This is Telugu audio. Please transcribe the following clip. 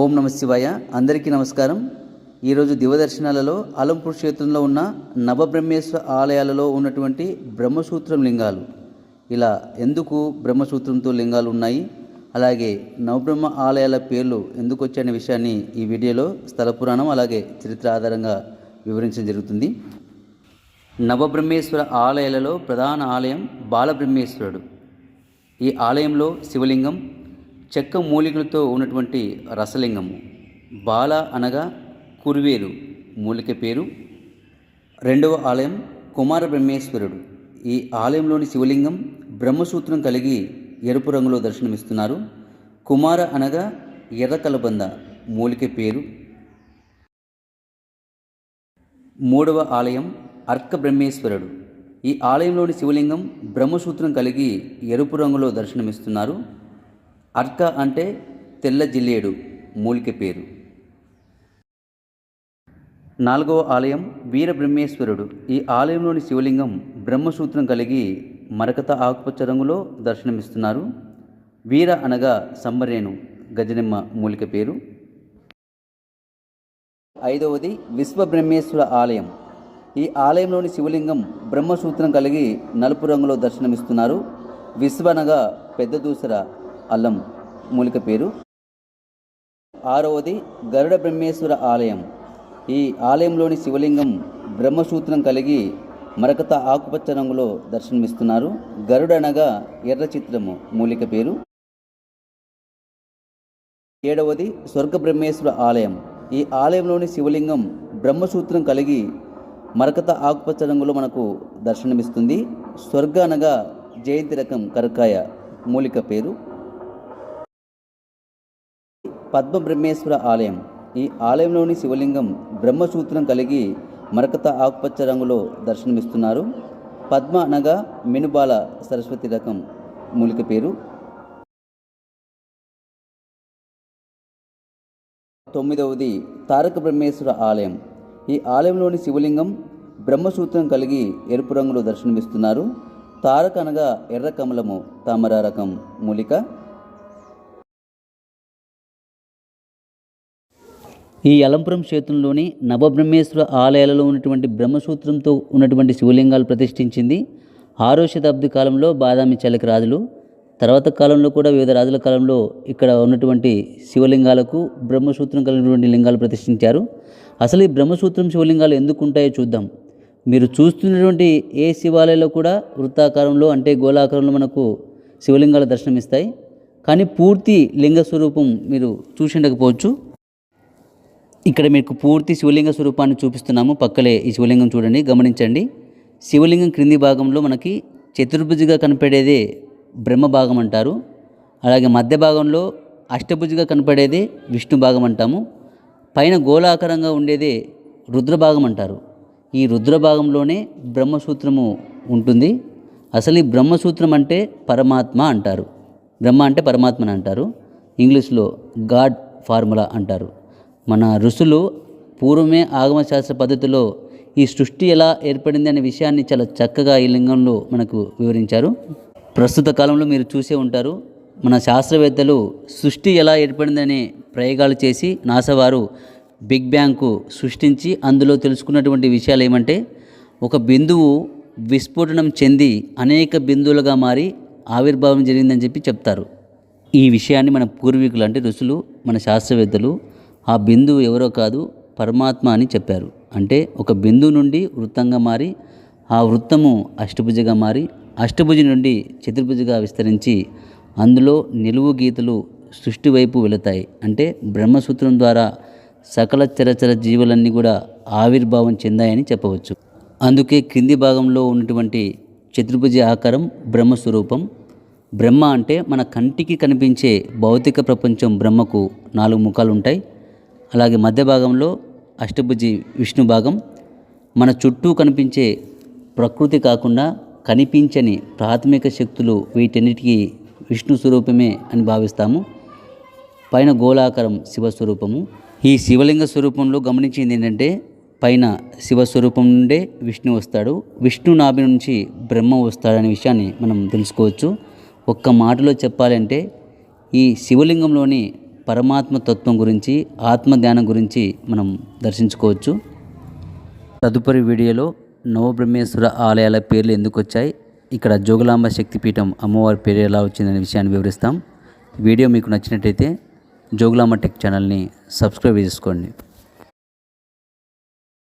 ఓం నమ శివాయ. అందరికీ నమస్కారం. ఈరోజు దివదర్శనాలలో అలంపూర్ క్షేత్రంలో ఉన్న నవబ్రహ్మేశ్వర ఆలయాలలో ఉన్నటువంటి బ్రహ్మసూత్రం లింగాలు. ఇలా ఎందుకు బ్రహ్మసూత్రంతో లింగాలు ఉన్నాయి? అలాగే నవబ్రహ్మ ఆలయాల పేర్లు ఎందుకు వచ్చాయనే విషయాన్ని ఈ వీడియోలో స్థల పురాణం అలాగే చరిత్ర ఆధారంగా వివరించడం జరుగుతుంది. నవబ్రహ్మేశ్వర ఆలయాలలో ప్రధాన ఆలయం బాలబ్రహ్మేశ్వరుడు. ఈ ఆలయంలో శివలింగం చెక్క మూలికలతో ఉన్నటువంటి రసలింగము. బాల అనగా కురువేలు మూలిక పేరు. రెండవ ఆలయం కుమార బ్రహ్మేశ్వరుడు. ఈ ఆలయంలోని శివలింగం బ్రహ్మసూత్రం కలిగి ఎరుపు రంగులో దర్శనమిస్తున్నారు. కుమార అనగా ఎర్ర కలబంద మూలిక పేరు. మూడవ ఆలయం అర్క బ్రహ్మేశ్వరుడు. ఈ ఆలయంలోని శివలింగం బ్రహ్మసూత్రం కలిగి ఎరుపు రంగులో దర్శనమిస్తున్నారు. అర్క అంటే తెల్ల జిల్లేడు మూలిక పేరు. నాలుగవ ఆలయం వీరబ్రహ్మేశ్వరుడు. ఈ ఆలయంలోని శివలింగం బ్రహ్మసూత్రం కలిగి మరకత ఆకుపచ్చ రంగులో దర్శనమిస్తున్నారు. వీర అనగా సంబరేణు గజనిమ్మ మూలిక పేరు. ఐదవది విశ్వబ్రహ్మేశ్వర ఆలయం. ఈ ఆలయంలోని శివలింగం బ్రహ్మసూత్రం కలిగి నలుపు రంగులో దర్శనమిస్తున్నారు. విశ్వనగా పెద్ద దూసర అల్లం మూలిక పేరు. ఆరవది గరుడ బ్రహ్మేశ్వర ఆలయం. ఈ ఆలయంలోని శివలింగం బ్రహ్మసూత్రం కలిగి మరకత ఆకుపచ్చ రంగులో దర్శనమిస్తున్నారు. గరుడ అనగా ఎర్ర చిత్రము మూలిక పేరు. ఏడవది స్వర్గ బ్రహ్మేశ్వర ఆలయం. ఈ ఆలయంలోని శివలింగం బ్రహ్మసూత్రం కలిగి మరకత ఆకుపచ్చ రంగులో మనకు దర్శనమిస్తుంది. స్వర్గ అనగా జయంతి రకం కరకాయ మూలిక పేరు. పద్మ బ్రహ్మేశ్వర ఆలయం. ఈ ఆలయంలోని శివలింగం బ్రహ్మసూత్రం కలిగి మరకత ఆకుపచ్చ రంగులో దర్శనమిస్తున్నారు. పద్మ అనగా మెనుబాల సరస్వతి రకం మూలిక పేరు. తొమ్మిదవది తారక బ్రహ్మేశ్వర ఆలయం. ఈ ఆలయంలోని శివలింగం బ్రహ్మసూత్రం కలిగి ఎరుపు రంగులో దర్శనమిస్తున్నారు. తారక అనగా ఎర్ర కమలము తామర రకం మూలిక. ఈ అలంపురం క్షేత్రంలోని నవబ్రహ్మేశ్వర ఆలయాలలో ఉన్నటువంటి బ్రహ్మసూత్రంతో ఉన్నటువంటి శివలింగాలు ప్రతిష్ఠించింది. ఆరో శతాబ్ది కాలంలో బాదామి చలక రాజులు. తర్వాత కాలంలో కూడా వివిధ రాజుల కాలంలో ఇక్కడ ఉన్నటువంటి శివలింగాలకు బ్రహ్మసూత్రం కలిగినటువంటి లింగాలు ప్రతిష్ఠించారు. అసలు ఈ బ్రహ్మసూత్రం శివలింగాలు ఎందుకు ఉంటాయో చూద్దాం. మీరు చూస్తున్నటువంటి ఏ శివాలయంలో కూడా వృత్తాకారంలో అంటే గోళాకారంలో మనకు శివలింగాలు దర్శనమిస్తాయి. కానీ పూర్తి లింగ స్వరూపం మీరు చూసి ఉండకపోవచ్చు. ఇక్కడ మీకు పూర్తి శివలింగ స్వరూపాన్ని చూపిస్తున్నాము. పక్కలే ఈ శివలింగం చూడండి గమనించండి. శివలింగం క్రింది భాగంలో మనకి చతుర్భుజిగా కనపడేదే బ్రహ్మ భాగం అంటారు. అలాగే మధ్య భాగంలో అష్టభుజిగా కనపడేదే విష్ణు భాగం అంటాము. పైన గోళాకారంగా ఉండేదే రుద్రభాగం అంటారు. ఈ రుద్ర భాగంలోనే బ్రహ్మసూత్రము ఉంటుంది. అసలు ఈ బ్రహ్మసూత్రం అంటే పరమాత్మ అంటారు. బ్రహ్మ అంటే పరమాత్మని అంటారు. ఇంగ్లీష్లో గాడ్ ఫార్ములా అంటారు. మన ఋషులు పూర్వమే ఆగమశాస్త్ర పద్ధతిలో ఈ సృష్టి ఎలా ఏర్పడింది అనే విషయాన్ని చాలా చక్కగా ఈ లింగంలో మనకు వివరించారు. ప్రస్తుత కాలంలో మీరు చూసే ఉంటారు మన శాస్త్రవేత్తలు సృష్టి ఎలా ఏర్పడిందనే ప్రయోగాలు చేసి నాసా వారు బిగ్ బ్యాంకు సృష్టించి అందులో తెలుసుకున్నటువంటి విషయాలు ఏమంటే ఒక బిందువు విస్ఫోటనం చెంది అనేక బిందువులుగా మారి ఆవిర్భావం జరిగిందని చెప్పి చెప్తారు. ఈ విషయాన్ని మన పూర్వీకులు అంటే ఋషులు మన శాస్త్రవేత్తలు ఆ బిందువు ఎవరో కాదు పరమాత్మ అని చెప్పారు. అంటే ఒక బిందువు నుండి వృత్తంగా మారి ఆ వృత్తము అష్టభుజగా మారి అష్టభుజి నుండి చతుర్భుజగా విస్తరించి అందులో నిలువు గీతలు సృష్టి వైపు వెళతాయి. అంటే బ్రహ్మసూత్రం ద్వారా సకల చరచర జీవులన్నీ కూడా ఆవిర్భావం చెందాయని చెప్పవచ్చు. అందుకే క్రింది భాగంలో ఉన్నటువంటి చతుర్భుజ ఆకారం బ్రహ్మస్వరూపం. బ్రహ్మ అంటే మన కంటికి కనిపించే భౌతిక ప్రపంచం బ్రహ్మకు నాలుగు ముఖాలు ఉంటాయి అలాగే మధ్య భాగంలో అష్టభుజి విష్ణు భాగం మన చుట్టూ కనిపించే ప్రకృతి కాకుండా కనిపించని ప్రాథమిక శక్తులు వీటన్నిటికీ విష్ణు స్వరూపమే అని భావిస్తాము. పైన గోళాకారం శివస్వరూపము ఈ శివలింగ స్వరూపంలో గమనించింది ఏంటంటే పైన శివస్వరూపం నుండే విష్ణు వస్తాడు. విష్ణు నాభి నుంచి బ్రహ్మ వస్తాడనే విషయాన్ని మనం తెలుసుకోవచ్చు. ఒక్క మాటలో చెప్పాలంటే ఈ శివలింగంలోని పరమాత్మ తత్వం గురించి ఆత్మ ధ్యానం గురించి మనం దర్శించుకోవచ్చు. తదుపరి వీడియోలో నవబ్రహ్మేశ్వర ఆలయాల పేర్లు ఎందుకు వచ్చాయి ఇక్కడ జోగులాంబ శక్తిపీఠం అమ్మవారి పేరు ఎలా వచ్చిందనే విషయాన్ని వివరిస్తాం. వీడియో మీకు నచ్చినట్టయితే జోగులాంబ టెక్ ఛానల్ని సబ్స్క్రైబ్ చేసుకోండి.